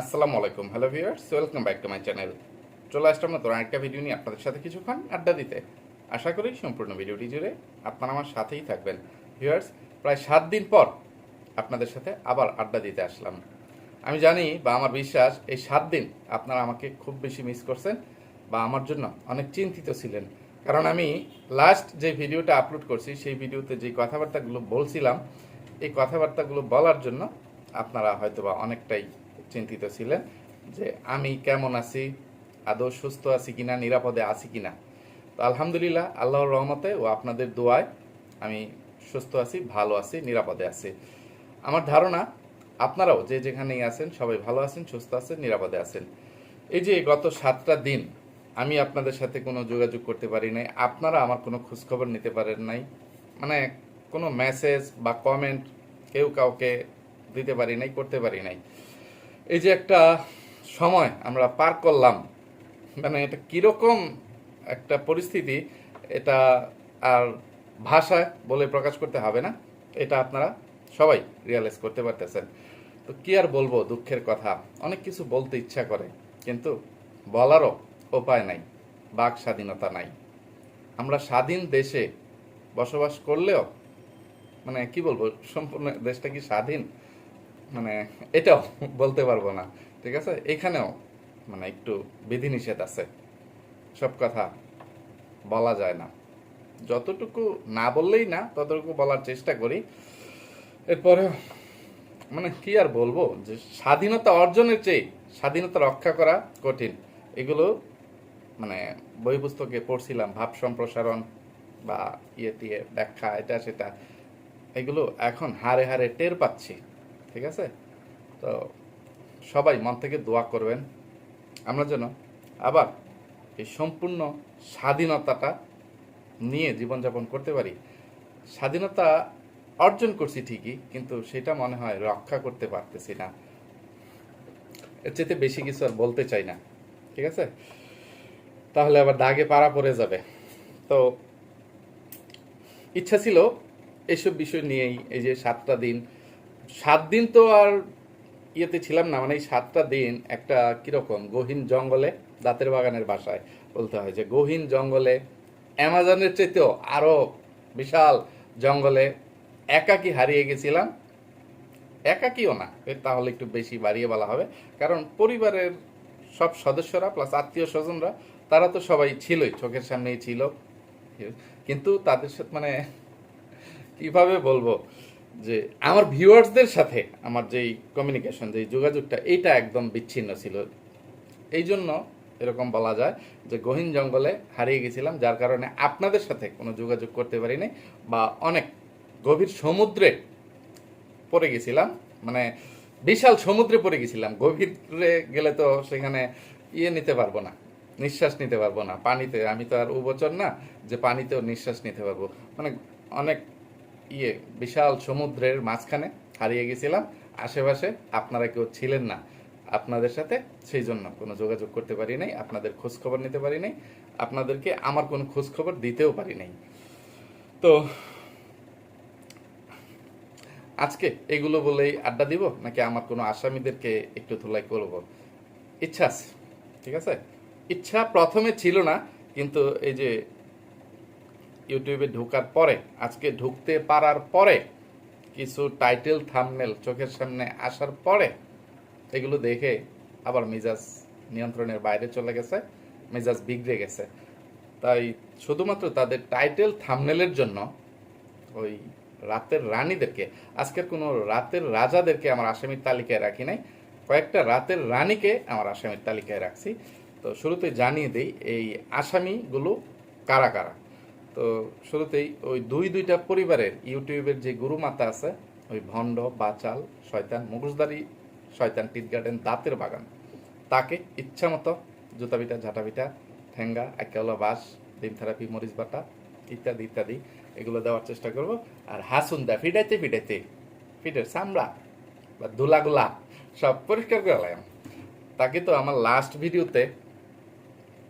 আসসালামু আলাইকুম, hello viewers, welcome back to my channel. চলে আসলাম নতুন আরেকটা ভিডিও নিয়ে আপনাদের সাথে কিছুক্ষণ আড্ডা দিতে। আশা করি সম্পূর্ণ ভিডিওটি জুড়ে আপনারা আমার সাথেই থাকবেন। ভিউয়ার্স, প্রায় সাত দিন পর আপনাদের সাথে আবার আড্ডা দিতে আসলাম। আমি জানি বা আমার বিশ্বাস, এই সাত দিন আপনারা আমাকে খুব বেশি মিস করছেন বা আমার জন্য অনেক চিন্তিত ছিলেন। কারণ আমি লাস্ট যে ভিডিওটা আপলোড করছি, সেই ভিডিওতে যে কথাবার্তাগুলো বলছিলাম, এই কথাবার্তাগুলো বলার জন্য আপনারা হয়তোবা অনেকটাই চিন্তিত ছিলেন যে আমি কেমন আছি, আদৌ সুস্থ আছি কিনা, নিরাপদে আছি কিনা। তো আলহামদুলিল্লাহ, আল্লাহর রহমতে ও আপনাদের দোয়ায় আমি সুস্থ আছি, ভালো আছি, নিরাপদে আছি। আমার ধারণা, আপনারাও যে যেখানেই আছেন, সবাই ভালো আছেন, সুস্থ আছেন, নিরাপদে আছেন। এই যে গত সাতটা দিন আমি আপনাদের সাথে কোনো যোগাযোগ করতে পারি নাই, আপনারা আমার কোনো খোঁজখবর নিতে পারেন নাই মানে কোনো মেসেজ বা কমেন্ট কেউ কাউকে দিতে পারি নাই, করতে পারি নাই। এই যে একটা সময় আমরা পার করলাম মানে এটা কীরকম একটা পরিস্থিতি, এটা আর ভাষায় বলে প্রকাশ করতে হবে না, এটা আপনারা সবাই রিয়ালাইজ করতে পারতেছেন। তো কি আর বলব, দুঃখের কথা। অনেক কিছু বলতে ইচ্ছা করে, কিন্তু বলারও উপায় নাই, বাক স্বাধীনতা নাই। আমরা স্বাধীন দেশে বসবাস করলেও মানে কি বলব, সম্পূর্ণ দেশটা কি স্বাধীন? মানে এটাও বলতে পারব না, ঠিক আছে? এখানেও মানে একটু বিধিনিষেধ আছে। সব কথা বলা যায় না। যতটুকু না বললেই না, ততটুকু বলার চেষ্টা করি। এরপরে মানে কি আর বলব? যে স্বাধীনতা অর্জনের চেয়ে স্বাধীনতা রক্ষা করা কঠিন। এগুলো মানে বই পুস্তকে পড়ছিলাম, ভাব সম্প্রসারণ বা ইয়ে টিয়ে, ব্যাখ্যা, এটা সেটা। এগুলো এখন হারে হারে টের পাচ্ছি। ঠিক আছে? তো সবাই মন থেকে দোয়া করবেন। আমরা যেন আবার এই সম্পূর্ণ স্বাধীনতাটা নিয়ে জীবনযাপন করতে পারি। স্বাধীনতা অর্জন করছি ঠিকই, কিন্তু সেটা মনে হয় রক্ষা করতে পারতেছি না। এর চেয়ে বেশি কিছু আর বলতে চাই না, ঠিক আছে? তাহলে আবার দাগে পাড়া পড়ে যাবে। তো ইচ্ছা ছিল এইসব বিষয় নিয়েই এই যে সাতটা দিন সাত দিন তো আর ইয়েতে ছিলাম না মানে এই সাতটা দিন একটা কীরকম, গহীন জঙ্গলে, দাঁতের বাগানের বাসায় বলতে হয় যে গহীন জঙ্গলে, অ্যামাজনের চাইতেও আরও বিশাল জঙ্গলে একাকি হারিয়ে গেছিলাম। একাকিও না তাহলে একটু বেশি বাড়িয়ে বলা হবে। কারণ পরিবারের সব সদস্যরা প্লাস আত্মীয় স্বজনরা, তারা তো সবাই ছিলই, চোখের সামনেই ছিল। কিন্তু তাদের সাথে মানে কীভাবে বলব? যে আমার ভিউয়ার্সদের সাথে আমার যেই কমিউনিকেশন যেই যোগাযোগটা এইটা একদম বিচ্ছিন্ন ছিল। এই জন্য এরকম বলা যায় যে গহীন জঙ্গলে হারিয়ে গেছিলাম, যার কারণে আপনাদের সাথে কোনো যোগাযোগ করতে পারিনি বা অনেক গভীর সমুদ্রে পড়ে গেছিলাম মানে বিশাল সমুদ্রে পড়ে গেছিলাম। গভীরে গেলে তো সেখানে ইয়ে নিতে পারব না, নিঃশ্বাস নিতে পারব না। পানিতে আমি তো আর উবচর না, যে পানিতেও নিঃশ্বাস নিতে পারব। মানে অনেক ইয়ে বিশাল সমুদ্রের মাঝখানে হারিয়ে গেছিলাম। আশেপাশে আপনারা কেউ ছিলেন না। আপনাদের সাথে সেই জন্য কোনো যোগাযোগ করতে পারি নাই, আপনাদের খোঁজ খবর নিতে পারি নাই, আপনাদেরকে আমার কোনো খোঁজ খবর দিতেও পারি নাই। তো, আজকে এগুলো বলেই আড্ডা দিব, নাকি আমার কোনো আসামিদেরকে একটু ধুলাই করব? ইচ্ছা আছে, ঠিক আছে? ইচ্ছা প্রথমে ছিল না, কিন্তু এই যে ইউটিউবে ঢোকার পরে, আজকে ঢুকতে পারার পরে, কিছু টাইটেল থামনেল চোখের সামনে আসার পরে, এগুলো দেখে আবার মিজাজ নিয়ন্ত্রণের বাইরে চলে গেছে, মেজাজ বিগড়ে গেছে। তাই শুধুমাত্র তাদের টাইটেল থামনেলের জন্য ওই রাতের রানীদেরকে, আজকের কোনো রাতের রাজাদেরকে আমার আসামির তালিকায় রাখি নাই, কয়েকটা রাতের রানীকে আমার আসামির তালিকায় রাখছি। তো শুরুতে জানিয়ে দেই, এই আসামিগুলো কারা কারা? তো শুরুতেই ওই দুই দুইটা পরিবারের ইউটিউবের যে গুরুমাতা আছে, ওই ভণ্ড, বাচাল, শয়তান, মুখোশধারী শয়তান টিট গার্ডেন দাঁতের বাগান। তাকে ইচ্ছা মতো জুতা বিটা, ঝাঁটা বিটা, ঠেঙ্গা, একেওলা বাস ডিম থেরাপি, মরিচ বাটা ইত্যাদি ইত্যাদি এগুলো দেওয়ার চেষ্টা করব। আর হাসুন দা ফিটাইতে ফিটাইতে ফিটের চামড়া বা ধুলাগুলা সব পরিষ্কার করে লাগলাম তাকে তো আমার লাস্ট ভিডিওতে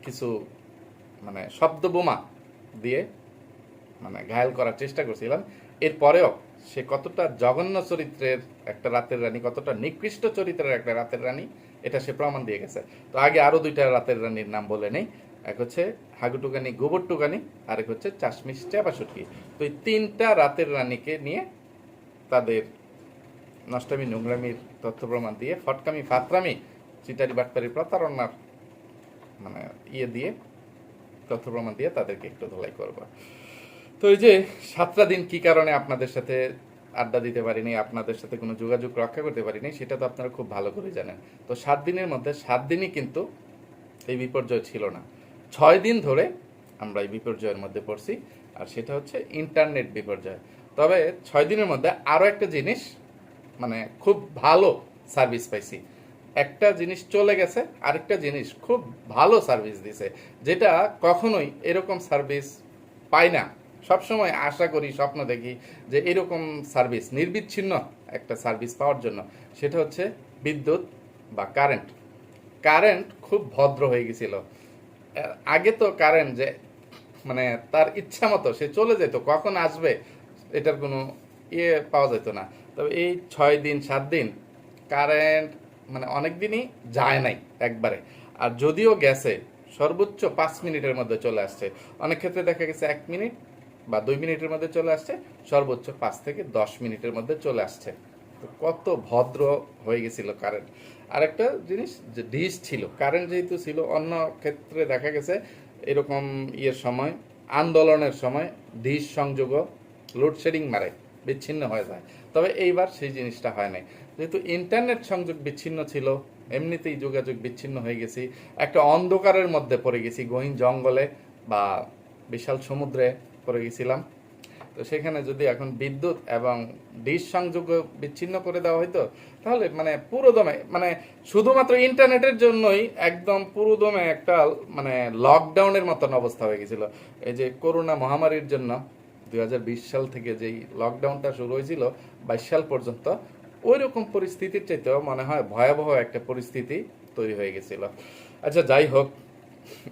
কিছু মানে শব্দ বোমা দিয়ে মানে ঘায়াল করার চেষ্টা করছিলাম। এরপরেও সে কতটা জঘন্য চরিত্রের একটা রাতের রানী, কতটা নিকৃষ্ট চরিত্রের একটা রাতের রানী, এটা সে প্রমাণ দিয়ে গেছে। তো আগে আরও দুইটা রাতের রানীর নাম বলে নেই। এক হচ্ছে হাগুটুকানি গোবর টুকানি আর এক হচ্ছে চাশমিশ চাপা সুটকি তো এই তিনটা রাতের রানীকে নিয়ে তাদের নষ্টামি, নোংরামির তথ্য প্রমাণ দিয়ে, ফটকামি, ফাতরামি চিটারি বাটপারি প্রতারণার মানে ইয়ে দিয়ে তথ্য প্রমাণ দিয়ে তাদেরকে একটু ধোলাই করব। তো এই যে সাতটা দিন কি কারণে আপনাদের সাথে আড্ডা দিতে পারিনি, আপনাদের সাথে কোনো যোগাযোগ রক্ষা করতে পারিনি, সেটা তো আপনারা খুব ভালো করে জানেন। তো সাত দিনের মধ্যে, সাত দিনই কিন্তু এই বিপর্যয় ছিল না। ছয় দিন ধরে আমরা এই বিপর্যয়ের মধ্যে পড়ছি, আর সেটা হচ্ছে ইন্টারনেট বিপর্যয়। তবে ছয় দিনের মধ্যে আরও একটা জিনিস মানে খুব ভালো সার্ভিস পাইছি। একটা জিনিস চলে গেছে, আরেকটা জিনিস খুব ভালো সার্ভিস দিছে, যেটা কখনোই এরকম সার্ভিস পাই না। সবসময় আশা করি, স্বপ্ন দেখি যে এরকম সার্ভিস নির্বিচ্ছিন্ন একটা সার্ভিস পাওয়ার জন্য। সেটা হচ্ছে বিদ্যুৎ বা কারেন্ট কারেন্ট খুব ভদ্র হয়ে গেছিল। আগে তো কারেন্ট যে মানে তার ইচ্ছা মতো সে চলে যেত, কখন আসবে এটার কোনো ইয়ে পাওয়া যেত না। তবে এই ছয় দিন, সাত দিন কারেন্ট মানে অনেক দিনই যায় নাই একবারে। আর যদিও গেছে, সর্বোচ্চ পাঁচ মিনিটের মধ্যে চলে আসছে। অনেক ক্ষেত্রে দেখা গেছে এক মিনিট বা দুই মিনিটের মধ্যে চলে আসছে, সর্বোচ্চ পাঁচ থেকে দশ মিনিটের মধ্যে চলে আসছে। তো কত ভদ্র হয়ে গেছিল কারেন্ট আরেকটা জিনিস, যে ডিশ ছিল কারেন্ট যেহেতু ছিল, অন্য ক্ষেত্রে দেখা গেছে এরকম ইয়ের সময়, আন্দোলনের সময় ডিশ সংযোগও লোডশেডিং মারে, বিচ্ছিন্ন হয়ে যায়। তবে এইবার সেই জিনিসটা হয় নাই। যেহেতু ইন্টারনেট সংযোগ বিচ্ছিন্ন ছিল, এমনিতেই যোগাযোগ বিচ্ছিন্ন হয়ে গেছি। একটা অন্ধকারের মধ্যে পড়ে গেছি, গহীন জঙ্গলে বা বিশাল সমুদ্রে পড়ে গেছিলাম। তো সেখানে যদি এখন বিদ্যুৎ এবং ডিশ সংযোগ বিচ্ছিন্ন করে দেওয়া হইতো, তাহলে মানে পুরোদমে মানে শুধুমাত্র ইন্টারনেটের জন্যই একদম পুরোদমে একটা মানে লকডাউনের মতন অবস্থা হয়ে গেছিল। এই যে করোনা মহামারীর জন্য দু হাজার বিশ সাল থেকে যেই লকডাউনটা শুরু হয়েছিল, বাইশ সাল পর্যন্ত ওই রকম পরিস্থিতির চাইতেও মনে হয় ভয়াবহ একটা পরিস্থিতি তৈরি হয়ে গেছিল। আচ্ছা যাই হোক,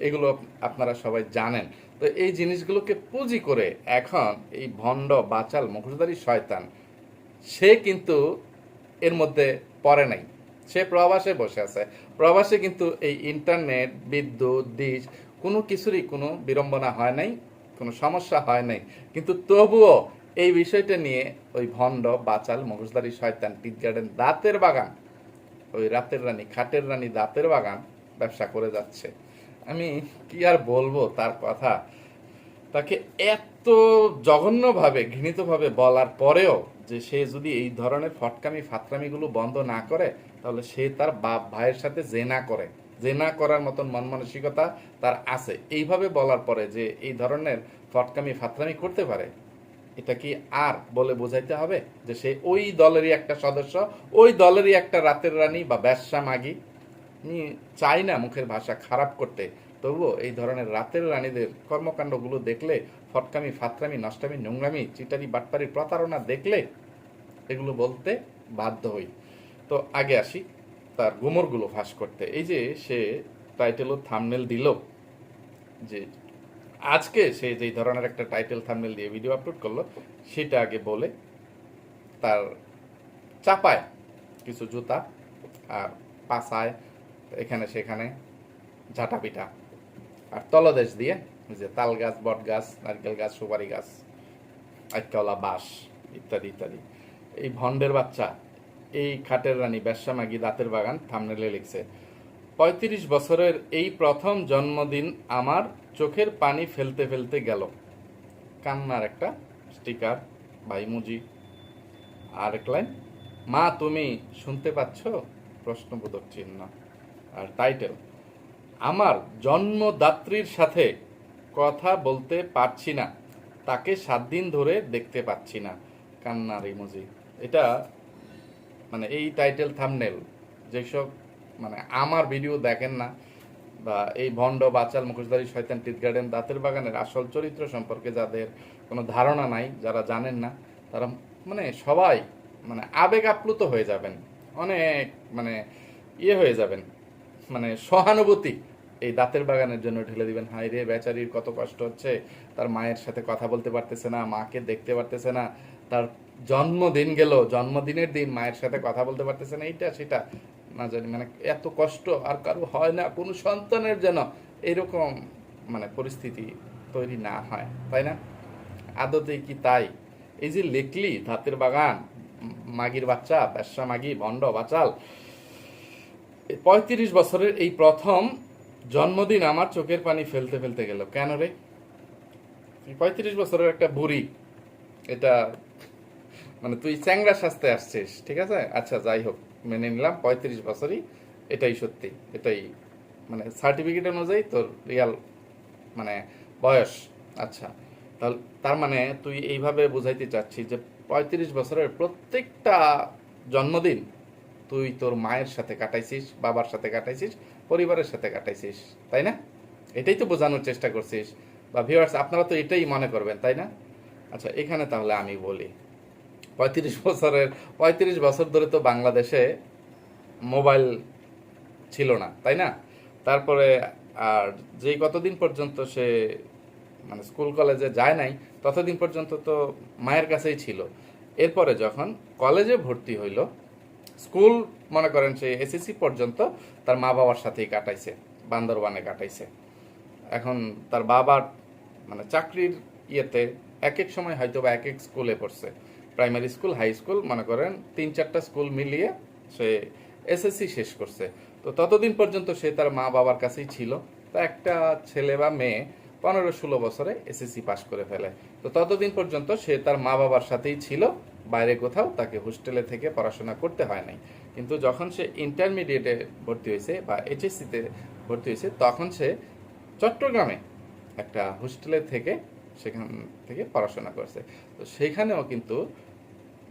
এগুলো আপনারা সবাই জানেন। তো এই জিনিসগুলোকে পুঁজি করে এখন এই ভণ্ড, বাচাল, মুখোশধারী শয়তান, সে কিন্তু এর মধ্যে পড়ে নাই। সে প্রবাসে বসে আছে। প্রবাসে কিন্তু এই ইন্টারনেট, বিদ্যুৎ, ডিশ, কোনো কিছুরই কোনো বিড়ম্বনা হয় নাই, কোনো সমস্যা হয় নাই। কিন্তু তবুও এই বিষয়টা নিয়ে ওই ভণ্ড, বাচাল মুখোশধারী শয়তান টিট গার্ডেন, দাঁতের বাগান, ওই রাতের রানী, খাটের রানী, দাঁতের বাগান ব্যবসা করে যাচ্ছে। আমি কি আর বলব তার কথা? তাকে এত জঘন্যভাবে, ঘৃণিতভাবে বলার পরেও যে সে যদি এই ধরনের ফটকামি, ফাতরামিগুলো বন্ধ না করে, তাহলে সে তার বাপ ভাইয়ের সাথে জেনা করে। জেনা করার মতন মন মানসিকতা তার আছে। এইভাবে বলার পরে যে এই ধরনের ফটকামি, ফাতরামি করতে পারে এটা কি আর বলে বোঝাইতে হবে? যে সে ওই দলেরই একটা সদস্য, ওই দলেরই একটা রাতের রানী বা ব্যবসা মাগি। চাই না মুখের ভাষা খারাপ করতে। তবুও এই ধরনের রাতের রানীদের কর্মকাণ্ডগুলো দেখলে, ফটকামি, ফাতরামি, নষ্টামি, নোংরামি, চিটারি, বাটপারি, প্রতারণা দেখলে এগুলো বলতে বাধ্য হই। তো আগে আসি তার গুমরগুলো ফাঁস করতে। এই যে সে টাইটেল ও থামনেল দিল যে আজকে সে যেই ধরনের একটা টাইটেল থামনেল দিয়ে ভিডিও আপলোড করল, সেটা আগে বলে তার চাপায় কিছু জুতা আর পাশায় এখানে সেখানে ঝাঁটা পিঠা আর তলদেশ দিয়ে যে তাল গাছ, বট গাছ, নারকেল গাছ, সুপারি গাছ আইকাওলা বাঁশ ইত্যাদি ইত্যাদি। এই ভন্ডের বাচ্চা, এই খাটের রানী ব্যবসা মাগি দাঁতের বাগান থামনেলে লিখছে, পঁয়ত্রিশ বছরের এই প্রথম জন্মদিন আমার চোখের পানি ফেলতে ফেলতে গেল। কান্নার একটা স্টিকার বা আর এক লাইন মা, তুমি শুনতে পাচ্ছ? প্রশ্নবোধক চিহ্ন। আর টাইটেল আমার জন্মদাত্রীর সাথে কথা বলতে পারছি না। তাকে সাত দিন ধরে দেখতে পাচ্ছি না। কান্নার ইমোজি এটা মানে এই টাইটেল থামনেল যেসব মানে আমার ভিডিও দেখেন না বা এই ভণ্ড বাচাল মুখোশধারী শয়তান টিট গার্ডেন দাঁতের বাগানের আসল চরিত্র সম্পর্কে যাদের কোনো ধারণা নাই, যারা জানেন না, তারা মানে সবাই মানে আবেগ আপ্লুত হয়ে যাবেন। অনেক মানে ইয়ে হয়ে যাবেন। মানে সহানুভূতি এই দাঁতের বাগানের জন্য ঢেলে দিবেন। হাই রে বেচারির কত কষ্ট হচ্ছে। তার মায়ের সাথে কথা বলতে পারতেছে না, মাকে দেখতে পারতেছে না। তার জন্মদিন গেল, জন্মদিনের দিন মায়ের সাথে কথা বলতে পারতেছে না। এইটা, সেটা না জানি মানে এত কষ্ট আর কারও হয় না, কোনো সন্তানের যেন এরকম মানে পরিস্থিতি তৈরি না হয়, তাই না? আদতে কি তাই? এই যে লেখলি ধাতের বাগান, মাগির বাচ্চা, ব্যবসা মাগি ভণ্ড বাচাল। পঁয়ত্রিশ বছরের এই প্রথম জন্মদিন আমার চোখের পানি ফেলতে ফেলতে গেল। কেন রে? পঁয়ত্রিশ বছরের একটা বুড়ি, এটা মানে তুই চ্যাংরা সাজতে আসছিস, ঠিক আছে? আচ্ছা যাই হোক। মেনে নিলাম, পঁয়ত্রিশ বছরই এটাই সত্যি, এটাই মানে সার্টিফিকেট অনুযায়ী তোর রিয়াল মানে বয়স। আচ্ছা তাহলে তার মানে তুই এইভাবে বুঝাইতে চাচ্ছিস যে পঁয়ত্রিশ বছরের প্রত্যেকটা জন্মদিন তুই তোর মায়ের সাথে কাটাইছিস, বাবার সাথে কাটাইছিস, পরিবারের সাথে কাটাইছিস, তাই না? এটাই তো বোঝানোর চেষ্টা করছিস। বা ভিউয়ার্স আপনারা তো এটাই মনে করবেন, তাই না? আচ্ছা এখানে তাহলে আমি বলি পঁয়ত্রিশ বছরের, পঁয়ত্রিশ বছর ধরে তো বাংলাদেশে মোবাইল ছিল না, তাই না? তারপরে আর যেই কতদিন পর্যন্ত সে মানে স্কুল কলেজে যায় নাই, ততদিন পর্যন্ত তো মায়ের কাছেই ছিল। এরপরে যখন কলেজে ভর্তি হইল, স্কুল মনে করেন সে এসএসসি পর্যন্ত তার মা বাবার সাথেই কাটাইছে, বান্দরবানে কাটাইছে। এখন তার বাবার মানে চাকরির ইয়েতে এক এক সময় হয়তো বা এক এক স্কুলে পড়ছে। প্রাইমারি স্কুল, হাই স্কুল, মনে করেন তিন চারটা স্কুল মিলিয়ে সে এসএসসি শেষ করছে। তো ততদিন পর্যন্ত সে তার মা বাবার কাছেই ছিল। তো একটা ছেলে বা মেয়ে পনেরো ষোলো বছরে এসএসসি পাশ করে ফেলে। তো ততদিন পর্যন্ত সে তার মা বাবার সাথেই ছিল, বাইরে কোথাও তাকে হোস্টেলে থেকে পড়াশোনা করতে হয় নাই। কিন্তু যখন সে ইন্টারমিডিয়েটে ভর্তি হয়েছে বা এইচএসসিতে ভর্তি হয়েছে, তখন সে চট্টগ্রামে একটা হোস্টেলে থেকে সেখান থেকে পড়াশোনা করছে। তো সেখানেও কিন্তু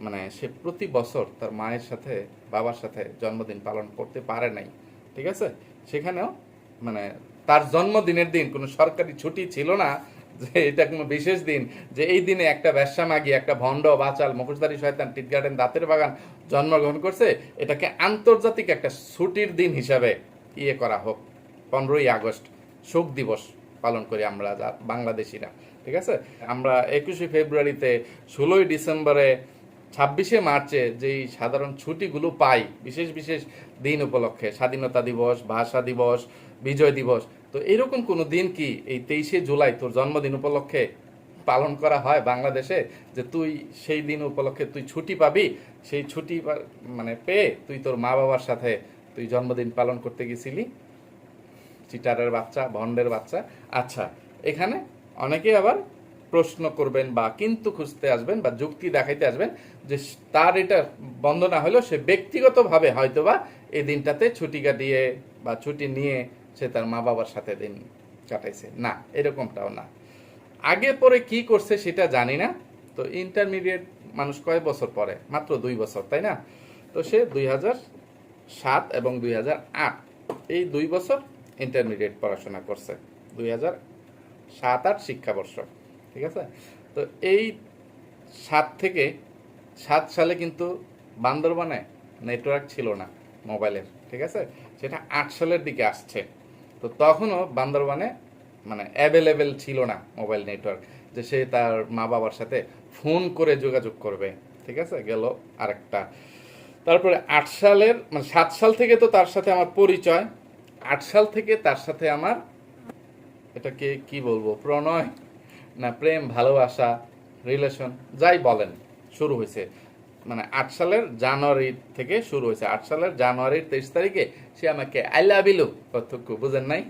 মানে সে প্রতি বছর তার মায়ের সাথে, বাবার সাথে জন্মদিন পালন করতে পারে নাই, ঠিক আছে? সেখানেও মানে তার জন্মদিনের দিন কোনো সরকারি ছুটি ছিল না যে এটা কোনো বিশেষ দিন, যে এই দিনে একটা ব্যবসা মাগি, একটা ভণ্ড, বাচাল, মুখোশধারী শয়তান, টিট গার্ডেন, দাঁতের বাগান জন্মগ্রহণ করছে, এটাকে আন্তর্জাতিক একটা ছুটির দিন হিসাবে ইয়ে করা হোক। পনেরোই আগস্ট, শোক দিবস পালন করি আমরা বাংলাদেশিরা। ঠিক আছে? আমরা একুশে ফেব্রুয়ারিতে ষোলোই ডিসেম্বরে ছাব্বিশে মার্চে যেই সাধারণ ছুটিগুলো পাই, বিশেষ বিশেষ দিন উপলক্ষে, স্বাধীনতা দিবস, ভাষা দিবস, বিজয় দিবস, তো এরকম কোনো দিন কি এই তেইশে জুলাই তোর জন্মদিন উপলক্ষে পালন করা হয় বাংলাদেশে? যে তুই সেই দিন উপলক্ষে তুই ছুটি পাবি, সেই ছুটি মানে পেয়ে তুই তোর মা বাবার সাথে তুই জন্মদিন পালন করতে গেছিলি? চিটারের বাচ্চা, ভন্ডের বাচ্চা? আচ্ছা এখানে অনেকে আবার প্রশ্ন করবেন বা কিন্তু খুঁজতে আসবেন বা যুক্তি দেখাইতে আসবেন যে তার এটা বন্ধ না হলেও সে ব্যক্তিগতভাবে হয়তোবা এই দিনটাতে ছুটি কাটিয়ে বা ছুটি নিয়ে সে তার মা বাবার সাথে দিন কাটাইছে। না, এরকমটাও না। আগে পরে কি করছে সেটা জানি না। তো ইন্টারমিডিয়েট মানুষ কয় বছর পরে? মাত্র দুই বছর, তাই না? তো সে দুই সাত এবং দুই হাজার আট, এই দুই বছর ইন্টারমিডিয়েট পড়াশোনা করছে। দুই হাজার সাত আট শিক্ষাবর্ষ, ঠিক আছে? তো এই সাত থেকে সাত সালে কিন্তু বান্দরবানে নেটওয়ার্ক ছিল না মোবাইলের, ঠিক আছে? সেটা আট সালের দিকে আসছে। তো তখনও বান্দরবানে মানে অ্যাভেলেবেল ছিল না মোবাইল নেটওয়ার্ক, যে সে তার মা বাবার সাথে ফোন করে যোগাযোগ করবে, ঠিক আছে? গেল আরেকটা। তারপরে আট সালের মানে সাত সাল থেকে তো তার সাথে আমার পরিচয়, আট সাল থেকে তার সাথে আমার এটাকে কি বলব? প্রণয়? না, প্রেম, ভালোবাসা রিলেশন যাই বলেন, শুরু হয়েছে। মানে আট সালের জানুয়ারি থেকে শুরু হয়েছে। আট সালের জানুয়ারির তেইশ তারিখে সে আমাকে আই লাভ ইউ কতটুকু বুঝেন নাই?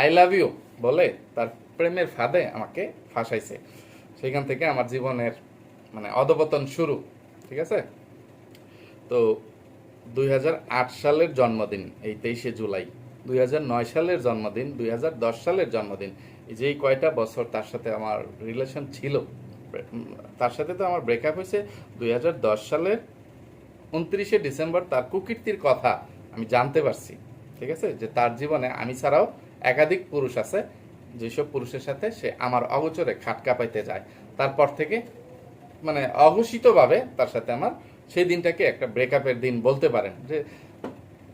আই লাভ ইউ বলে তার প্রেমের ফাঁদে আমাকে ফাঁসাইছে। সেখান থেকে আমার জীবনের মানে অধপতন শুরু, ঠিক আছে? তো দুই হাজার আট সালের জন্মদিন, এই তেইশে জুলাই। দুই হাজার নয় সালের জন্মদিন, দুই হাজার দশ সালের জন্মদিন। এই যে কয়টা বছর তার সাথে আমার রিলেশন ছিল, তার সাথে তো আমার ব্রেকআপ হয়েছে। দু হাজার দশ সালের উনত্রিশে ডিসেম্বর তার কুকীর্তির কথা আমি জানতে পারছি, ঠিক আছে? যে তার জীবনে আমি ছাড়াও একাধিক পুরুষ আছে, যেসব পুরুষের সাথে সে আমার অগোচরে খাটকা পাইতে যায়। তারপর থেকে মানে অঘোষিতভাবে তার সাথে আমার সেই দিনটাকে একটা ব্রেকআপের দিন বলতে পারেন। যে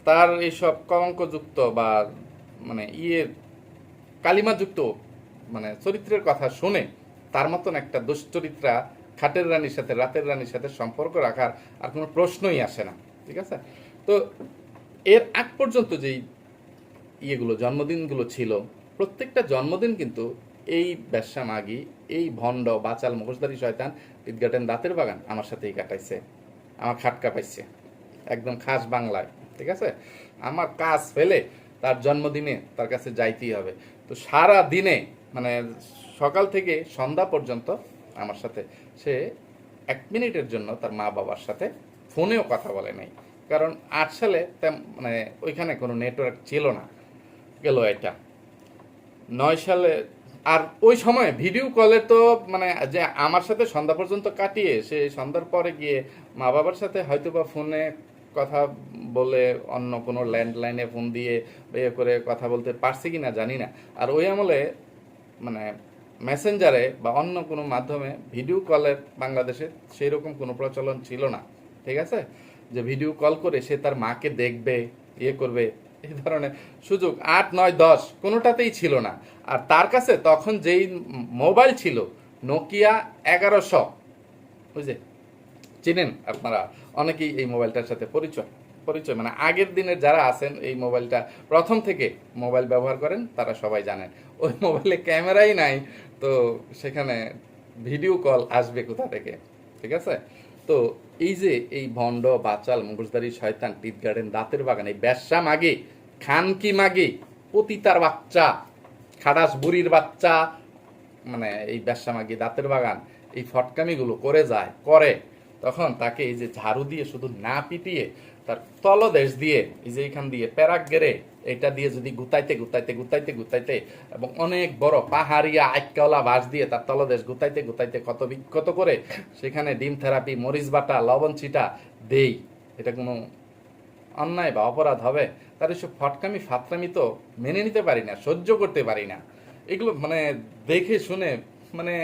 তার এইসব কলঙ্কযুক্ত বা মানে ইয়ে কালিমাযুক্ত মানে চরিত্রের কথা শুনে তার মতন একটা দুশ্চরিত্রা খাটের রানীর সাথে, রাতের রানীর সাথে সম্পর্ক রাখার আর কোনো প্রশ্নই আসে না, ঠিক আছে? তো এর আগ পর্যন্ত যেই ইয়েগুলো, জন্মদিনগুলো ছিল, প্রত্যেকটা জন্মদিন কিন্তু এই ব্যবসা মাগি, এই ভণ্ড, বাচাল, মুখোশধারী শয়তান ঈদগাটেন দাঁতের বাগান আমার সাথেই কাটাইছে, আমার খাট কাপাইছে একদম খাস বাংলায়। ঠিক আছে? আমার কাজ ফেলে তার জন্মদিনে তার কাছে যাইতেই হবে। তো সারা দিনে মানে সকাল থেকে সন্ধ্যা পর্যন্ত আমার সাথে, সে এক মিনিটের জন্য তার মা বাবার সাথে ফোনেও কথা বলে নাই। কারণ আট সালে মানে ওইখানে কোনো নেটওয়ার্ক ছিল না, গেল এটা। নয় সালে, আর ওই সময় ভিডিও কলে তো মানে যে আমার সাথে সন্ধ্যা পর্যন্ত কাটিয়ে, সে সন্ধ্যার পরে গিয়ে মা বাবার সাথে হয়তো বা ফোনে কথা বলে অন্য কোনো ল্যান্ডলাইনে ফোন দিয়ে ইয়ে করে কথা বলতে পারছে কি না জানি না। আর ওই আমলে মানে মেসেঞ্জারে বা অন্য কোনো মাধ্যমে ভিডিও কলের বাংলাদেশে সেই রকম কোনো প্রচলন ছিল না, ঠিক আছে? যে ভিডিও কল করে সে তার মাকে দেখবে ইয়ে করবে, এই ধরনের সুযোগ আট, নয়, দশ কোনোটাতেই ছিল না। আর তার কাছে তখন যেই মোবাইল ছিল নোকিয়া এগারোশো, বুঝলে? চিনেন আপনারা? অনেকেই এই মোবাইলটার সাথে পরিচয় পরিচয় মানে আগের দিনের যারা আছেন এই মোবাইলটা প্রথম থেকে মোবাইল ব্যবহার করেন, তারা সবাই জানেন। ওই মোবাইলে ক্যামেরাই নাই, তো সেখানে ভিডিও কল আসবে কোথা থেকে, ঠিক আছে? তো এই যে এই ভণ্ড, বাচাল, মুখোশধারী, শয়তান, টিপ গার্ডেন, দাঁতের বাগান, এই ব্যবসা মাগে খানকি মাগে, পতিতার বাচ্চা, খাটাস বুড়ির বাচ্চা মানে এই ব্যবসা মাগি, দাঁতের বাগান, এই ফটকামিগুলো করে যায়, করে। তখন তাকে এই যে ঝাড়ু দিয়ে শুধু না পিটিয়ে তার তলদেশ দিয়ে, এই যে এখান দিয়ে প্যারাক গেড়ে, এটা দিয়ে যদি গুতাইতে গুতাইতে গুতাইতে গুতাইতে এবং অনেক বড় পাহাড়িয়া আইকাওলা বাঁশ দিয়ে তার তলদেশ গুতাইতে গুতাইতে কত বিক্ষত করে সেখানে ডিম থেরাপি, মরিচ বাটা, লবণ ছিটা দেই। এটা কোনো অন্যায় বা অপরাধ হবে? তার এসব ফটকামি, ফাতরামি তো মেনে নিতে পারি না, সহ্য করতে পারি না। এগুলো মানে দেখে শুনে মানে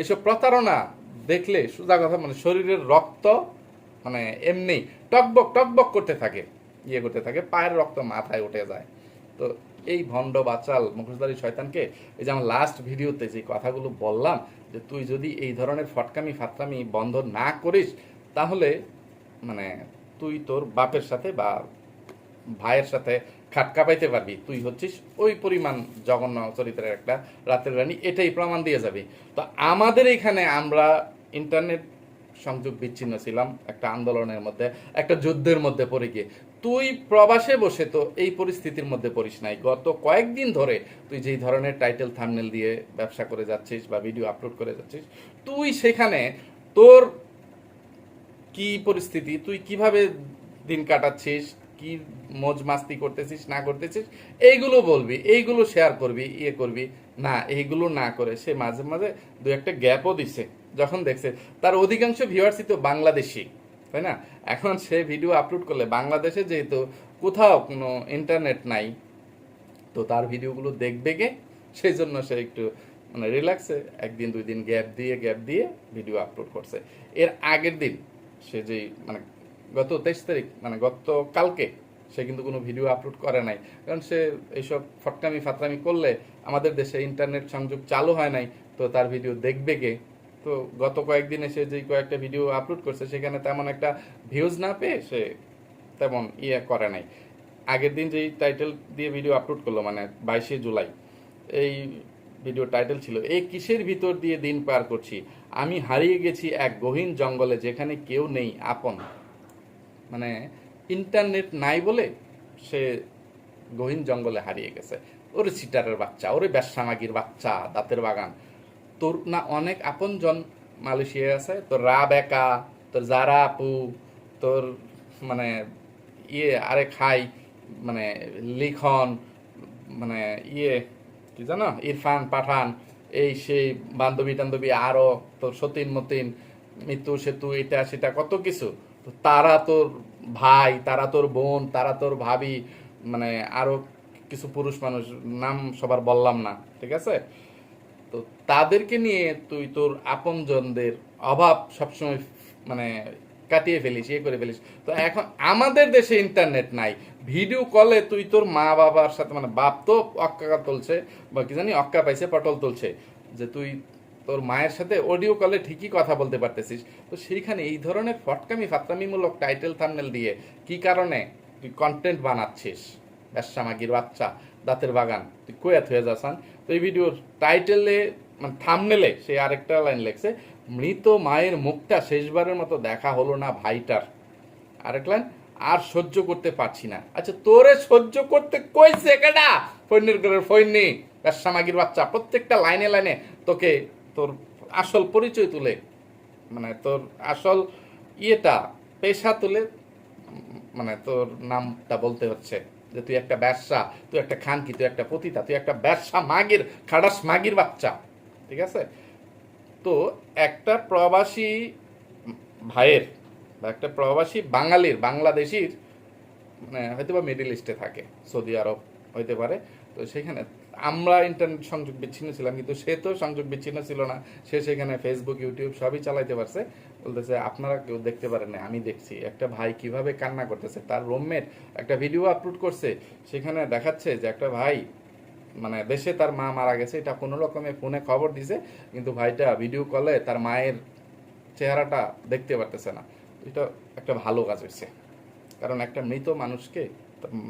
এইসব প্রতারণা দেখলে সোজা কথা মানে শরীরের রক্ত মানে এমনি টকবক টকবক করতে থাকে ইয়ে করতে থাকে, পায়ের রক্ত মাথায় উঠে যায়। তো এই ভণ্ড বাচাল মুখোশধারী শয়তানকে, এই যে আমার লাস্ট ভিডিওতে যে কথাগুলো বললাম, যে তুই যদি এই ধরনের ফটকামি ফাতরামি বন্ধ না করিস, তাহলে মানে তুই তোর বাপের সাথে বা ভাইয়ের সাথে খাটকা পাইতে পারবি। তুই হচ্ছিস ওই পরিমাণ জঘন্য চরিত্রের একটা রাতের রানী, এটাই প্রমাণ দিয়ে যাবি। তো আমাদের এখানে আমরা ইন্টারনেট সংযোগ বিচ্ছিন্ন ছিলাম একটা আন্দোলনের মধ্যে, একটা যুদ্ধের মধ্যে পড়ে গিয়ে। তুই প্রবাসে বসে তো এই পরিস্থিতির মধ্যে পড়িস নাই। গত কয়েকদিন ধরে তুই যেই ধরনের টাইটেল থামনেল দিয়ে ব্যবসা করে যাচ্ছিস বা ভিডিও আপলোড করে যাচ্ছিস, তুই সেখানে তোর কি পরিস্থিতি? তুই কীভাবে দিন কাটাচ্ছিস? কি মজ মাস্তি করতেছিস, না করতেছিস? এইগুলো বলবি, এইগুলো শেয়ার করবি ইয়ে করবি। না, এইগুলো না করে সে মাঝে মাঝে দু একটা গ্যাপও দিছে। যখন দেখছে, তার অধিকাংশ ভিউয়ার্সই তো বাংলাদেশি, তাই না? এখন সে ভিডিও আপলোড করলে বাংলাদেশে যেহেতু কোথাও কোনো ইন্টারনেট নাই, তো তার ভিডিওগুলো দেখবে গে সেই জন্য সে একটু মানে রিল্যাক্সে একদিন দুই দিন গ্যাপ দিয়ে গ্যাপ দিয়ে ভিডিও আপলোড করছে। এর আগের দিন সে যে মানে গত তেইশ তারিখ মানে গত কালকে সে কিন্তু কোনো ভিডিও আপলোড করে নাই। কারণ সে এইসব ফটকামি ফাতরামি করলে আমাদের দেশে ইন্টারনেট সংযোগ চালু হয় নাই, তো তার ভিডিও দেখবে কে? তো গত কয়েকদিন এসে যে কয়েকটা ভিডিও আপলোড করছে, সেখানে তেমন একটা ভিউজ না পেয়ে সে তেমন ইয়ে করে নাই। আগের দিন যেই টাইটেল দিয়ে ভিডিও আপলোড করল মানে বাইশে জুলাই, এই ভিডিও টাইটেল ছিল এই কিসের ভিতর দিয়ে দিন পার করছি? আমি হারিয়ে গেছি এক গহীন জঙ্গলে যেখানে কেউ নেই, আপন। মানে ইন্টারনেট নাই বলে সে গহীন জঙ্গলে হারিয়ে গেছে। ওরে সিটারের বাচ্চা, ওরে ব্যবসামাগির বাচ্চা, দাঁতের বাগান। তোর না অনেক আপনজন মালয়েশিয়ায় আছে? তোর রা বেকা, তোর জারা আপু, তোর মানে ইয়ে আরে খাই মানে লিখন মানে ইয়ে কি জানো? ইরফান পাঠান, এই সেই বান্ধবী টান্ধবী আরও, তোর সতীন মতিন মৃত্যু সেতু, এটা সেটা, কত কিছু। তো তারা তোর ভাই, তারা তোর বোন, তারা তোর ভাবি মানে আরও কিছু পুরুষ মানুষ, নাম সবার বললাম না, ঠিক আছে? তো তাদেরকে নিয়ে তুই তোর আপনজনদের অভাব সবসময় মানে কাটিয়ে ফেলিস ইয়ে করে ফেলিস। তো এখন আমাদের দেশে ইন্টারনেট নাই। ভিডিও কলে তুই তোর মা বাবার সাথে মানে বাপ তো অক্কা তুলছে, বা কি জানি, অক্কা পাইছে, পটল তুলছে, যে তুই তোর মায়ের সাথে অডিও কলে ঠিকই কথা বলতে পারতেছিস। তো সেইখানে এই ধরনের ফটকামি, ফাতরামিমূলক টাইটেল থামনেল দিয়ে কি কারণে তুই কন্টেন্ট বানাচ্ছিস? ব্যবসা মাগির বাচ্চা। দাঁতের বাগান। তুই কোয়াত হয়ে যাসান তো এই ভিডিওর টাইটেলে মানে থামনেলে সে আরেকটা লাইন লেখছে, মৃত মায়ের মুখটা শেষবারের মতো দেখা হলো না ভাইটার। আরেক লাইন আর সহ্য করতে পারছি না। আচ্ছা তোরে সহ্য করতে কইছে কেডা? ফৈনির ঘরের ফৈনি ব্যবসা মাগির বাচ্চা। প্রত্যেকটা লাইনে লাইনে তোকে তোর আসল পরিচয় তুলে মানে তোর আসল ইয়েটা, পেশা তুলে মানে তোর নামটা বলতে হচ্ছে। যে তুই একটা ব্যবসা, তুই একটা খানকি, তুই একটা পতিতা, তুই একটা ব্যবসা মাগির খাডাস মাগির বাচ্চা, ঠিক আছে? তো একটা প্রবাসী ভাইয়ের বা একটা প্রবাসী বাঙালির, বাংলাদেশির মানে হয়তো বা মিডিল ইস্টে থাকে সৌদি আরব হইতে পারে, তো সেখানে আমরা ইন্টারনেট সংযোগ বিচ্ছিন্ন ছিলাম, কিন্তু সে তো সংযোগ বিচ্ছিন্ন ছিল না। সে সেখানে ফেসবুক ইউটিউব সবই চালাইতে পারছে। বলতেছে, আপনারা কেউ দেখতে পারেন না আমি দেখছি। একটা ভাই কীভাবে কান্না করতেছে, তার রুমমেট একটা ভিডিও আপলোড করছে, সেখানে দেখাচ্ছে যে একটা ভাই মানে দেশে তার মা মারা গেছে, এটা কোনো রকমে ফোনে খবর দিছে, কিন্তু ভাইটা ভিডিও কলে তার মায়ের চেহারাটা দেখতে পারতেছে না। এটা একটা ভালো কাজ হয়েছে কারণ একটা মৃত মানুষকে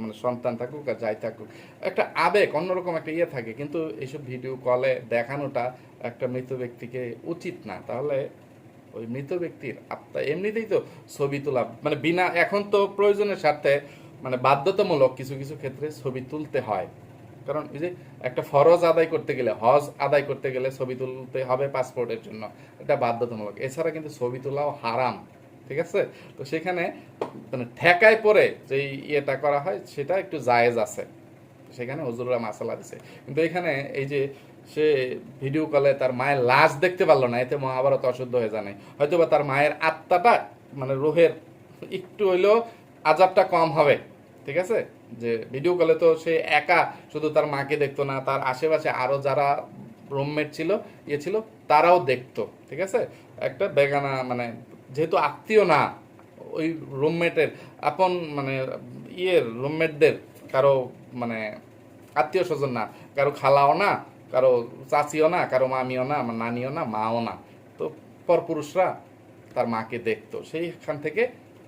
মানে সন্তান থাকুক আর যাই থাকুক, একটা আবেগ, অন্যরকম একটা ইয়ে থাকে। কিন্তু এইসব ভিডিও কলে দেখানোটা একটা মৃত ব্যক্তিকে উচিত না। তাহলে ওই মৃত ব্যক্তির আত্মা এমনিতেই তো ছবি তোলা মানে বিনা, এখন তো প্রয়োজনের স্বার্থে মানে বাধ্যতামূলক কিছু কিছু ক্ষেত্রে ছবি তুলতে হয়। কারণ এই যে একটা ফরজ আদায় করতে গেলে, হজ আদায় করতে গেলে ছবি তুলতে হবে পাসপোর্টের জন্য। এটা বাধ্যতামূলক। এছাড়া কিন্তু ছবি তোলাও হারাম। ঠিক আছে? তো সেখানে মানে ঠেকায় পরে যে ইয়েটা করা হয়, সেটা একটু জায়েজ আছে। সেখানে হজুররা মাসালা দিছে। কিন্তু এখানে এই যে সে ভিডিও কলে তার মায়ের লাশ দেখতে পারল না, এতে মহাভারত অশুদ্ধ হয়ে জানে হয়তো বা তার মায়ের আত্মাটা মানে রোহের একটু হইলেও আজাবটা কম হবে, ঠিক আছে? যে ভিডিও কলে তো সে একা শুধু তার মাকে দেখতো না, তার আশেপাশে আরও যারা রুমমেট ছিল ইয়ে ছিল, তারাও দেখতো, ঠিক আছে? একটা বেগানা মানে যেহেতু আত্মীয় না, ওই রুমমেটের আপন মানে ইয়ের রুমমেটদের কারও মানে আত্মীয় স্বজন না, কারও খালাও না, কারও চাচিও না, কারও মামিও না, আমার নানিও না, মাও না। তো পরপুরুষরা তার মাকে দেখতো, সেইখান থেকে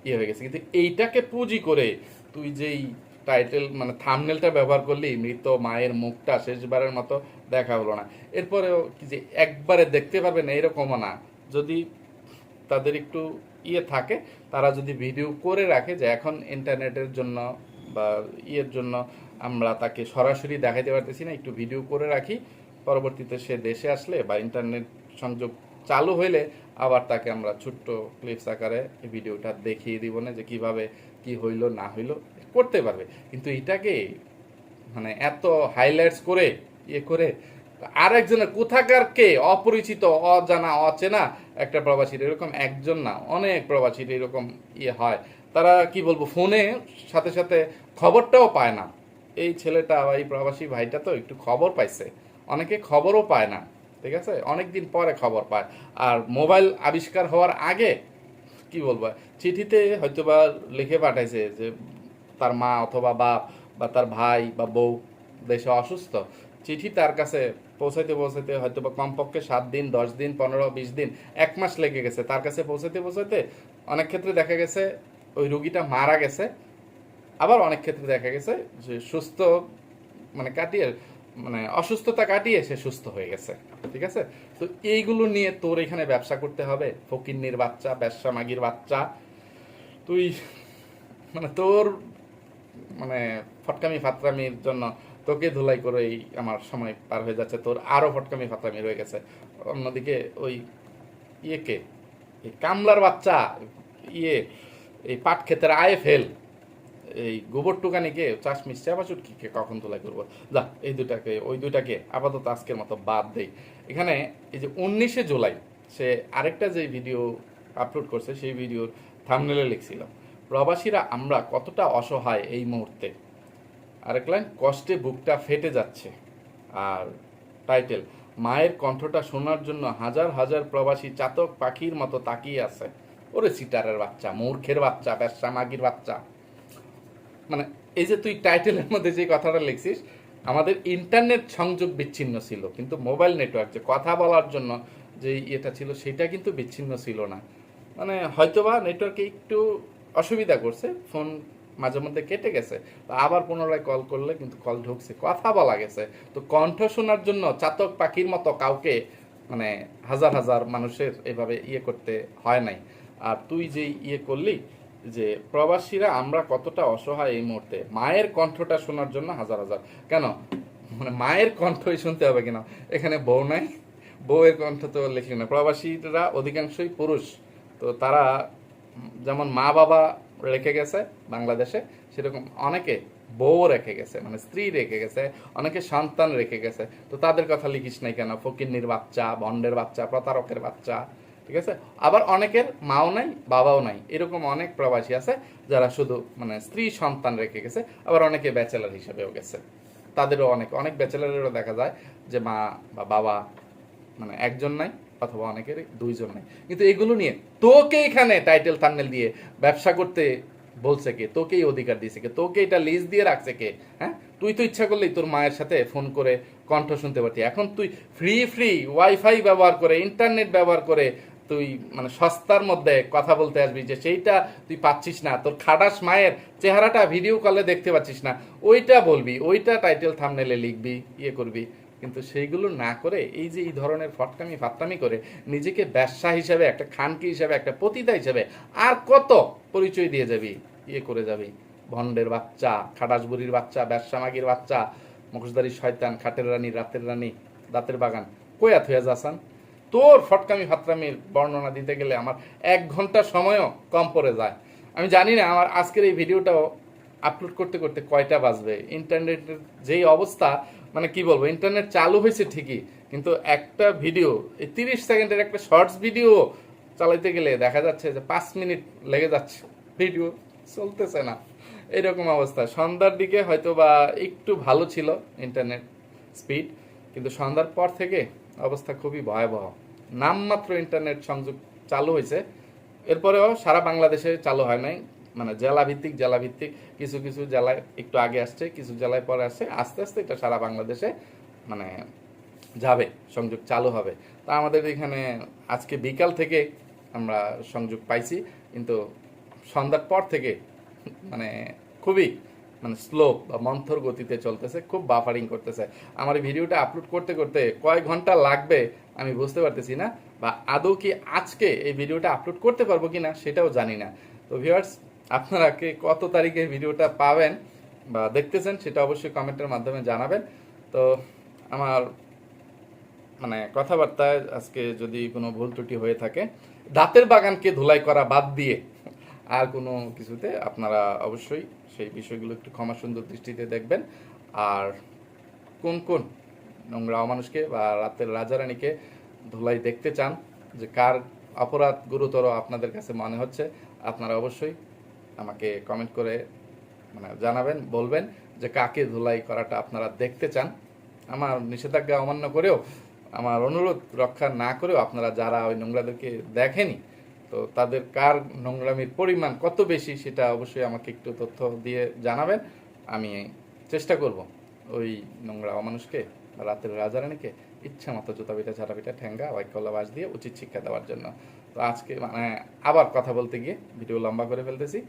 ইয়ে হয়ে গেছে। কিন্তু এইটাকে পুঁজি করে তুই যেই টাইটেল মানে থামনেলটা ব্যবহার করলি, মৃত মায়ের মুখটা শেষবারের মতো দেখা হলো না। এরপরেও কি যে একবারে দেখতে পারবে না এরকমও না। যদি তাদের একটু ইয়ে থাকে, তারা যদি ভিডিও করে রাখে যে এখন ইন্টারনেটের জন্য বা ইয়ের জন্য আমরা তাকে সরাসরি দেখাতে পারতেছি না, একটু ভিডিও করে রাখি, পরবর্তীতে সে দেশে আসলে বা ইন্টারনেট সংযোগ চালু হইলে আবার তাকে আমরা ছোট্ট ক্লিপস আকারে এই ভিডিওটা দেখিয়ে দিব না যে কীভাবে কি হইল, না হইল, করতে পারবে। কিন্তু এটাকে মানে এত হাইলাইটস করে ইয়ে করে আরেকজনের কোথাকার কে? অপরিচিত, অজানা, অচেনা একটা প্রবাসীর এরকম একজন না, অনেক প্রবাসীর এরকম ইয়ে হয়। তারা কি বলব ফোনে সাথে সাথে খবরটাও পায় না। এই ছেলেটা বা এই প্রবাসী ভাইটা তো একটু খবর পাইছে। অনেকে খবরও পায় না, ঠিক আছে? অনেক দিন পরে খবর পায়। আর মোবাইল আবিষ্কার হওয়ার আগে, কি বলব, চিঠিতে হয়তো বা লিখে পাঠাইছে যে তার মা অথবা বাপ বা তার ভাই বা বউ দেশে অসুস্থ। চিঠি তার কাছে পৌঁছাইতে পৌঁছাইতে হয়তো বা কমপক্ষে সাত দিন, দশ দিন, পনেরো, বিশ দিন, এক মাস লেগে গেছে। তার কাছে পৌঁছাইতে পৌঁছাইতে অনেক ক্ষেত্রে দেখা গেছে ওই রুগীটা মারা গেছে। আবার অনেক ক্ষেত্রে দেখা গেছে যে সুস্থ মানে কাটিয়ে মানে অসুস্থতা কাটিয়ে সে সুস্থ হয়ে গেছে। ঠিক আছে? তো এইগুলো নিয়ে তোর এখানে ব্যবসা করতে হবে। ফকিন্নির বাচ্চা, ব্যবসা মাগির বাচ্চা। তুই মানে তোর মানে ফটকামি ফাতরামির জন্য তোকে ধুলাই করেই আমার সময় পার হয়ে যাচ্ছে। তোর আরও ফটকামি ফাতরামি রয়ে গেছে। অন্যদিকে ওই ইয়েকে এই কামলার বাচ্চা ইয়ে এই পাট ক্ষেতের আয়ে ফেল এই গোবর টুকানিকে চাপা চুটকিকে কখন তোলাই করব? যা, এই দুটাকে ওই দুটাকে আপাতত আজকের মতো বাদ দেই। এখানে এই যে উনিশে জুলাই, সে আরেকটা যে ভিডিও আপলোড করছে, সেই ভিডিওর থামনেলে লিখছিল প্রবাসীরা আমরা কতটা অসহায় এই মুহূর্তে? আরেক লাইন, কষ্টে বুকটা ফেটে যাচ্ছে। আর টাইটেল, মায়ের কণ্ঠটা শোনার জন্য হাজার হাজার প্রবাসী চাতক পাখির মতো তাকিয়ে আছে। ওরে সিটারের বাচ্চা, মূর্খের বাচ্চা ব্যবসা মাগির বাচ্চা। মানে এই যে তুই টাইটেলের মধ্যে যে কথাটা লিখছিস, আমাদের ইন্টারনেট সংযোগ বিচ্ছিন্ন ছিল, কিন্তু মোবাইল নেটওয়ার্ক, যে কথা বলার জন্য যে ইয়েটা ছিল, সেটা কিন্তু বিচ্ছিন্ন ছিল না। মানে হয়তোবা নেটওয়ার্কে একটু অসুবিধা করছে, ফোন মাঝে মধ্যে কেটে গেছে। তো আবার পুনরায় কল করলে কিন্তু কল ঢুকছে। কথা বলা গেছে। তো কণ্ঠ শোনার জন্য চাতক পাখির মতো কাউকে মানে হাজার হাজার মানুষের এভাবে ইয়ে করতে হয় নাই। আর তুই যে ইয়ে করলি যে প্রবাসীরা আমরা কতটা অসহায় এই মুহূর্তে, মায়ের কণ্ঠটা শোনার জন্য হাজার হাজার। কেন? মানে মায়ের কণ্ঠই শুনতে হবে কিনা? এখানে বউ নাই। বউয়ের কণ্ঠ তো লিখলি না প্রবাসীরা অধিকাংশই পুরুষ। তো তারা যেমন মা বাবা রেখে গেছে বাংলাদেশে, সেরকম অনেকে বউ রেখে গেছে মানে স্ত্রী রেখে গেছে, অনেকে সন্তান রেখে গেছে। তো তাদের কথা লিখিস নাই কেন? ফকিন্নির বাচ্চা, বন্ডের বাচ্চা, প্রতারকের বাচ্চা, ঠিক আছে? আবার অনেকের মাও নাই, বাবাও নাই, এরকম অনেক প্রবাসী আছে যারা শুধু মানে স্ত্রী সন্তান রেখে গেছে, আবার অনেকে ব্যাচেলার হিসেবেও গেছে। তাদেরও অনেক অনেক ব্যাচেলারেরও দেখা যায় যে মা বা বাবা মানে একজন নাই অথবা অনেকের দুইজন নাই। কিন্তু এগুলো নিয়ে তোকে এখানে টাইটেল থাম্বনেল দিয়ে ব্যবসা করতে বলছে কে? তোকেই অধিকার দিয়েছে কে? তোকে এটা লিজ দিয়ে রাখছে কে? হ্যাঁ? তুই তো ইচ্ছা করলেই তোর মায়ের সাথে ফোন করে কণ্ঠ শুনতে পারতি। এখন তুই ফ্রি ফ্রি ওয়াইফাই ব্যবহার করে ইন্টারনেট ব্যবহার করে তুই মানে সস্তার মধ্যে কথা বলতে আসবি যে সেইটা তুই পাচ্ছিস না। তোর খাটাস মায়ের চেহারাটা ভিডিও কলে দেখতে পাচ্ছিস না। ওইটা বলবি, ওইটা টাইটেল থামনেলে লিখবি ইয়ে করবি। কিন্তু সেইগুলো না করে এই যে এই ধরনের ফটকামি ফাটকামি করে নিজেকে ব্যবসা হিসাবে, একটা খানকি হিসাবে, একটা পতিতা হিসাবে আর কত পরিচয় দিয়ে যাবি? ইয়ে করে যাবি। ভণ্ডের বাচ্চা খাটাস বুড়ির বাচ্চা, ব্যবসা মাগির বাচ্চা, মুখোশধারী শয়তান, খাটের রানী, রাতের রানী, দাঁতের বাগান। কয়া থুয়া যাসান তোর ফটকামি ফাতরামির বর্ণনা দিতে গেলে আমার এক ঘণ্টা সময়ও কম পড়ে যায়। আমি জানি না, আমার আজকের এই ভিডিওটাও আপলোড করতে করতে কয়টা বাজবে? ইন্টারনেটের যেই অবস্থা মানে কি বলব ইন্টারনেট চালু হয়েছে ঠিকই, কিন্তু একটা ভিডিও এই তিরিশ সেকেন্ডের একটা শর্টস ভিডিও চালাইতে গেলে দেখা যাচ্ছে যে পাঁচ মিনিট লেগে যাচ্ছে ভিডিও চলতেছে না। এরকম অবস্থা। সন্ধ্যার দিকে হয়তো বা একটু ভালো ছিল ইন্টারনেট স্পিড কিন্তু সন্ধ্যার পর থেকে অবস্থা খুবই ভয়াবহ। নামমাত্র ইন্টারনেট সংযোগ চালু হয়েছে। এরপরেও সারা বাংলাদেশে চালু হয় নাই। মানে জেলা ভিত্তিক জেলা ভিত্তিক কিছু কিছু জেলায় একটু আগে আসছে, কিছু জেলায় পরে আসছে, আস্তে আস্তে এটা সারা বাংলাদেশে মানে যাবে, সংযোগ চালু হবে। তা আমাদের এখানে আজকে বিকাল থেকে আমরা সংযোগ পাইছি, কিন্তু সন্ধ্যার পর থেকে মানে খুবই মানে স্লো বা মন্থর গতিতে চলতেছে, খুব বাফারিং করতেছে। আমার ভিডিওটা আপলোড করতে করতে কয় ঘণ্টা লাগবে আমি বুঝতে পারতেছি না, বা আদৌ কি আজকে এই ভিডিওটা আপলোড করতে পারব কি না সেটাও জানি না। তো ভিউয়ার্স আপনারা কে কত তারিখে ভিডিওটা পাবেন বা দেখতেছেন সেটা অবশ্যই কমেন্টের মাধ্যমে জানাবেন। তো আমার মানে কথাবার্তায় আজকে যদি কোনো ভুল ত্রুটি হয়ে থাকে, দাঁতের বাগানকে ধুলাই করা বাদ দিয়ে আর কোনো কিছুতে আপনারা অবশ্যই সেই বিষয়গুলো একটু ক্ষমা সুন্দর দৃষ্টিতে দেখবেন। আর কোন কোন নোংরা মানুষকে বা রাতের রাজারানীকে ধুলাই দেখতে চান, যে কার অপরাধ গুরুতর আপনাদের কাছে মনে হচ্ছে, আপনারা অবশ্যই আমাকে কমেন্ট করে মানে জানাবেন, বলবেন যে কাকে ধুলাই করাটা আপনারা দেখতে চান। আমার নিষেধাজ্ঞা অমান্য করেও, আমার অনুরোধ রক্ষা না করেও আপনারা যারা ওই নোংরাদেরকে দেখেনি, তো তাদের কার নোংরামির পরিমাণ কত বেশি সেটা অবশ্যই আমাকে একটু তথ্য দিয়ে জানাবেন। আমি চেষ্টা করব ওই নোংরা অমানুষকে, রাতের রাজারানীকে ইচ্ছা মতো জুতা পিঠা ছাড়া পিঠা ঠ্যাঙ্গা, ওয়াইকলা বাস দিয়ে উচিত শিক্ষা দেওয়ার জন্য। তো আজকে মানে আবার কথা বলতে গিয়ে ভিডিও লম্বা করে ফেলতেছি।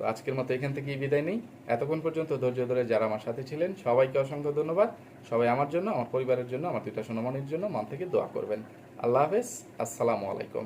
তো আজকের মতো এখান থেকেই বিদায় নেই। এতক্ষণ পর্যন্ত ধৈর্য ধরে যারা আমার সাথে ছিলেন, সবাইকে অসংখ্য ধন্যবাদ। সবাই আমার জন্য, আমার পরিবারের জন্য, আমার দুইটা সোনামণির জন্য মন থেকে দোয়া করবেন। আল্লাহ হাফেজ, আসসালামু আলাইকুম।